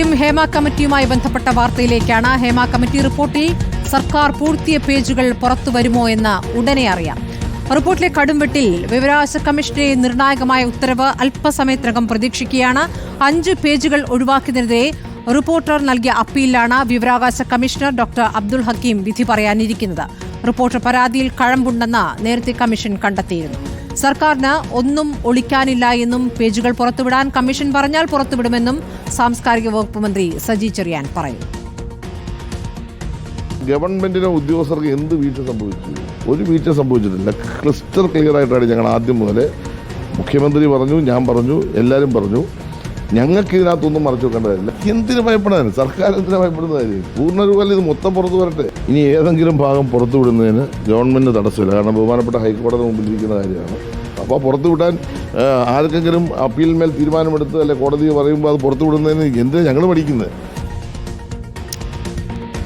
ആദ്യം ഹേമ കമ്മിറ്റിയുമായി ബന്ധപ്പെട്ട വാർത്തയിലേക്കാണ്. ഹേമ കമ്മിറ്റി റിപ്പോർട്ടിൽ സർക്കാർ പൂഴ്ത്തിയ പേജുകൾ പുറത്തു വരുമോ എന്ന് ഉടനെ അറിയാം. റിപ്പോർട്ടിലെ കടുംവെട്ടിൽ വിവരാവകാശ കമ്മീഷന്റെ നിർണായകമായ ഉത്തരവ് അല്പസമയത്തിനകം പ്രതീക്ഷിക്കുകയാണ്. അഞ്ച് പേജുകൾ ഒഴിവാക്കുന്നതിനെതിരെ റിപ്പോർട്ടർ നൽകിയ അപ്പീലിലാണ് വിവരാവകാശ കമ്മീഷണർ ഡോക്ടർ അബ്ദുൾ ഹക്കീം വിധി പറയാനിരിക്കുന്നത്. റിപ്പോർട്ടർ പരാതിയിൽ കഴമ്പുണ്ടെന്ന് നേരത്തെ കമ്മീഷൻ കണ്ടെത്തിയിരുന്നു. സർക്കാരിന് ഒന്നും ഒളിക്കാനില്ല എന്നും പേജുകൾ പുറത്തുവിടാൻ കമ്മീഷൻ പറഞ്ഞാൽ പുറത്തുവിടുമെന്നും സാംസ്കാരിക വകുപ്പ് മന്ത്രി സജി ചെറിയാൻ പറയും. ഗവൺമെന്റിന് ഉദ്യോഗസ്ഥർക്ക് എന്ത് വീഴ്ച സംഭവിച്ചു? ഒരു വീഴ്ച സംഭവിച്ചിട്ടില്ല. ക്ലിസ്റ്റർ ക്ലിയർ ആയിട്ടാണ് ഞങ്ങൾ ആദ്യം മുതലേ മുഖ്യമന്ത്രി പറഞ്ഞു ഞാൻ പറഞ്ഞു എല്ലാവരും പറഞ്ഞു. ഞങ്ങൾക്ക് ഇതിനകത്തൊന്നും മറച്ചു വെക്കേണ്ട കാര്യമില്ല. എന്തിനു ഭയപ്പെടാനും സർക്കാർ എന്തിനു ഭയപ്പെടുന്ന കാര്യം? ഇത് മൊത്തം പുറത്തു വരട്ടെ. ഇനി ഏതെങ്കിലും ഭാഗം പുറത്തു വിടുന്നതിന് ഗവൺമെന്റ് തടസ്സമില്ല. കാരണം ബഹുമാനപ്പെട്ട ഹൈക്കോടതി മുമ്പിലിരിക്കുന്ന കാര്യമാണ്. അപ്പോൾ പുറത്തു വിടാൻ ആർക്കെങ്കിലും അപ്പീലിന്മേൽ തീരുമാനമെടുത്ത് അല്ലെ കോടതി പറയുമ്പോൾ അത് പുറത്തു വിടുന്നതിന് എന്തിനാണ് ഞങ്ങൾ പഠിക്കുന്നത്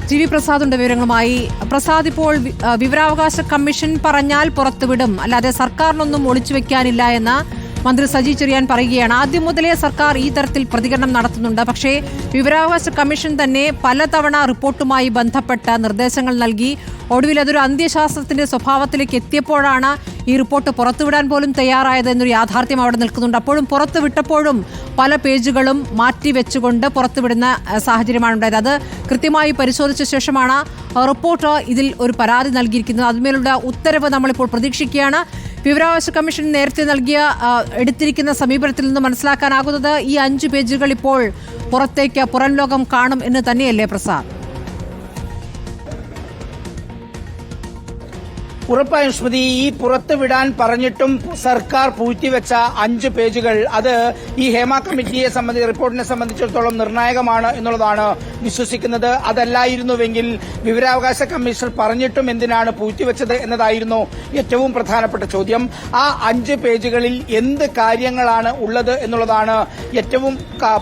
ടി വി പ്രസാദിന്റെ വിവരങ്ങളുമായി. പ്രസാദ് ഇപ്പോൾ വിവരാവകാശ കമ്മീഷൻ പറഞ്ഞാൽ പുറത്തുവിടും. അല്ലാതെ സർക്കാരിനൊന്നും ഒളിച്ചു വെക്കാനില്ല എന്ന് മന്ത്രി സജി ചെറിയാൻ പറയുകയാണ്. ആദ്യം മുതലേ സർക്കാർ ഈ തരത്തിൽ പ്രതികരണം നടത്തുന്നുണ്ട്. പക്ഷേ വിവരാവകാശ കമ്മീഷൻ തന്നെ പലതവണ റിപ്പോർട്ടുമായി ബന്ധപ്പെട്ട നിർദ്ദേശങ്ങൾ നൽകി. ഒടുവിൽ അതൊരു അന്ത്യശാസ്ത്രത്തിന്റെ സ്വഭാവത്തിലേക്ക് എത്തിയപ്പോഴാണ് ഈ റിപ്പോർട്ട് പുറത്തുവിടാൻ പോലും തയ്യാറായത് എന്നൊരു യാഥാർത്ഥ്യം അവിടെ നിൽക്കുന്നുണ്ട്. അപ്പോഴും പുറത്തുവിട്ടപ്പോഴും പല പേജുകളും മാറ്റിവെച്ചുകൊണ്ട് പുറത്തുവിടുന്ന അഹ്, സാഹചര്യമാണ് ഉണ്ടായത്. അത് കൃത്യമായി പരിശോധിച്ച ശേഷമാണ് റിപ്പോർട്ട് ഇതിൽ ഒരു പരാതി നൽകിയിരിക്കുന്നത്. അതിന്മേലുള്ള ഉത്തരവ് നമ്മളിപ്പോൾ പ്രതീക്ഷിക്കുകയാണ്. വിവരാവകാശ കമ്മീഷൻ നേരത്തെ നൽകിയ എടുത്തിരിക്കുന്ന സമീപനത്തിൽ നിന്ന് മനസ്സിലാക്കാനാകുന്നത് ഈ അഞ്ച് പേജുകൾ ഇപ്പോൾ പുറത്തേക്ക് പുറം ലോകം കാണും എന്ന് തന്നെയല്ലേ പ്രസാദ്? ഉറപ്പായും സ്മൃതി ഈ പുറത്തുവിടാൻ പറഞ്ഞിട്ടും സർക്കാർ പൂഴ്ത്തിവെച്ച അഞ്ച് പേജുകൾ അത് ഈ ഹേമ കമ്മിറ്റിയെ സംബന്ധിച്ച് റിപ്പോർട്ടിനെ സംബന്ധിച്ചിടത്തോളം നിർണായകമാണ് എന്നുള്ളതാണ് വിശ്വസിക്കുന്നത് അതല്ലായിരുന്നുവെങ്കിൽ വിവരാവകാശ കമ്മീഷൻ പറഞ്ഞിട്ടും എന്തിനാണ് പൂഴ്ത്തിവെച്ചത് എന്നതായിരുന്നു ഏറ്റവും പ്രധാനപ്പെട്ട ചോദ്യം. ആ അഞ്ച് പേജുകളിൽ എന്ത് കാര്യങ്ങളാണ് ഉള്ളത് എന്നുള്ളതാണ് ഏറ്റവും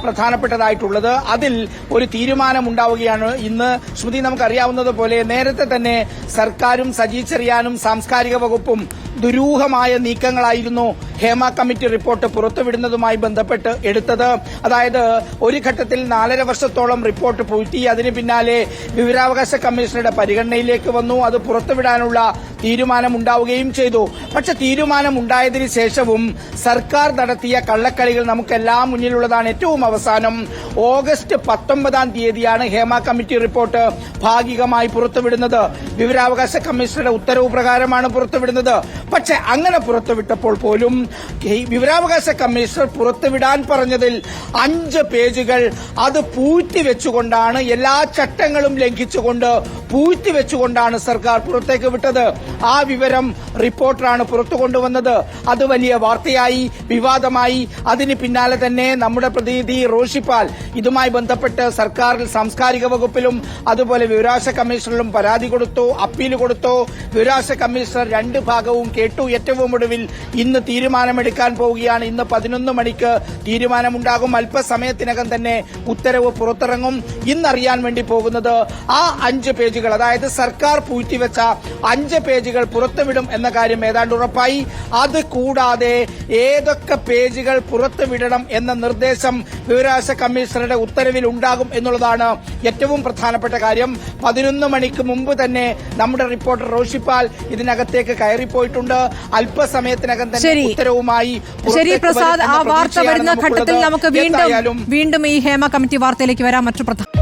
പ്രധാനപ്പെട്ടതായിട്ടുള്ളത്. അതിൽ ഒരു തീരുമാനമുണ്ടാവുകയാണ് ഇന്ന്. സ്മൃതി നമുക്കറിയാവുന്നത് പോലെ നേരത്തെ തന്നെ സർക്കാരും സജി ചെറിയാനും സാംസ്കാരിക വകുപ്പും ദുരൂഹമായ നീക്കങ്ങളായിരുന്നു ഹേമ കമ്മിറ്റി റിപ്പോർട്ട് പുറത്തുവിടുന്നതുമായി ബന്ധപ്പെട്ട് എടുത്തത്. അതായത് ഒരു ഘട്ടത്തിൽ നാലര വർഷത്തോളം റിപ്പോർട്ട് പൂഴ്ത്തി അതിന് പിന്നാലെ വിവരാവകാശ കമ്മീഷണറുടെ പരിഗണനയിലേക്ക് വന്നു. അത് പുറത്തുവിടാനുള്ള തീരുമാനമുണ്ടാവുകയും ചെയ്തു. പക്ഷെ തീരുമാനമുണ്ടായതിനു ശേഷവും സർക്കാർ നടത്തിയ കള്ളക്കളികൾ നമുക്കെല്ലാം മുന്നിലുള്ളതാണ് ഏറ്റവും അവസാനം. ഓഗസ്റ്റ് പത്തൊമ്പതാം തീയതിയാണ് ഹേമ കമ്മിറ്റി റിപ്പോർട്ട് ഭാഗികമായി പുറത്തുവിടുന്നത്. വിവരാവകാശ കമ്മീഷണറുടെ ഉത്തരവ് പ്രകാരമാണ് പുറത്തുവിടുന്നത്. പക്ഷെ അങ്ങനെ പുറത്തുവിട്ടപ്പോൾ പോലും വിവരാവകാശ കമ്മീഷണർ പുറത്തുവിടാൻ പറഞ്ഞതിൽ അഞ്ച് പേജുകൾ അത് പൂറ്റി വെച്ചുകൊണ്ടാണ് എല്ലാ ചട്ടങ്ങളും ലംഘിച്ചുകൊണ്ട് പൂഴ്ത്തിവെച്ചുകൊണ്ടാണ് സർക്കാർ പുറത്തേക്ക് വിട്ടത്. ആ വിവരം റിപ്പോർട്ടറാണ് പുറത്തു കൊണ്ടുവന്നത്. അത് വലിയ വാർത്തയായി വിവാദമായി. അതിന് പിന്നാലെ തന്നെ നമ്മുടെ പ്രതിനിധി റോഷിപ്പാൽ ഇതുമായി ബന്ധപ്പെട്ട് സർക്കാരിൽ സാംസ്കാരിക വകുപ്പിലും അതുപോലെ വിവരാശ കമ്മീഷണറിലും പരാതി കൊടുത്തു അപ്പീൽ കൊടുത്തു. വിവരാശ കമ്മീഷണർ രണ്ട് ഭാഗവും കേട്ടു. ഏറ്റവും ഒടുവിൽ ഇന്ന് തീരുമാനമെടുക്കാൻ പോവുകയാണ്. ഇന്ന് പതിനൊന്ന് മണിക്ക് തീരുമാനമുണ്ടാകും. അല്പസമയത്തിനകം തന്നെ ഉത്തരവ് പുറത്തിറങ്ങും. ഇന്നറിയാൻ വേണ്ടി പോകുന്നത് ആ അഞ്ച് പേജുകൾ അതായത് സർക്കാർ പൂഴ്ത്തിവെച്ച അഞ്ച് പേജുകൾ പുറത്തുവിടും എന്ന കാര്യം ഏതാണ്ട് ഉറപ്പായി. അത് കൂടാതെ ഏതൊക്കെ പേജുകൾ പുറത്തുവിടണം എന്ന നിർദ്ദേശം വിവരാവകാശ കമ്മീഷണറുടെ ഉത്തരവിൽ ഉണ്ടാകും എന്നുള്ളതാണ് ഏറ്റവും പ്രധാനപ്പെട്ട കാര്യം. പതിനൊന്ന് മണിക്ക് മുമ്പ് തന്നെ നമ്മുടെ റിപ്പോർട്ടർ റോഷിപ്പാൽ ഇതിനകത്തേക്ക് കയറിപ്പോയിട്ടുണ്ട്. അല്പസമയത്തിനകം തന്നെ ഉത്തരവുമായി ശരി പ്രസാദ്. ആ വാർത്ത വരുന്ന ഘട്ടത്തിൽ നമുക്ക് വീണ്ടും വീണ്ടും ഈ ഹേമ കമ്മിറ്റി വാർത്തയിലേക്ക് വരാം. മറ്റു പ്രധാന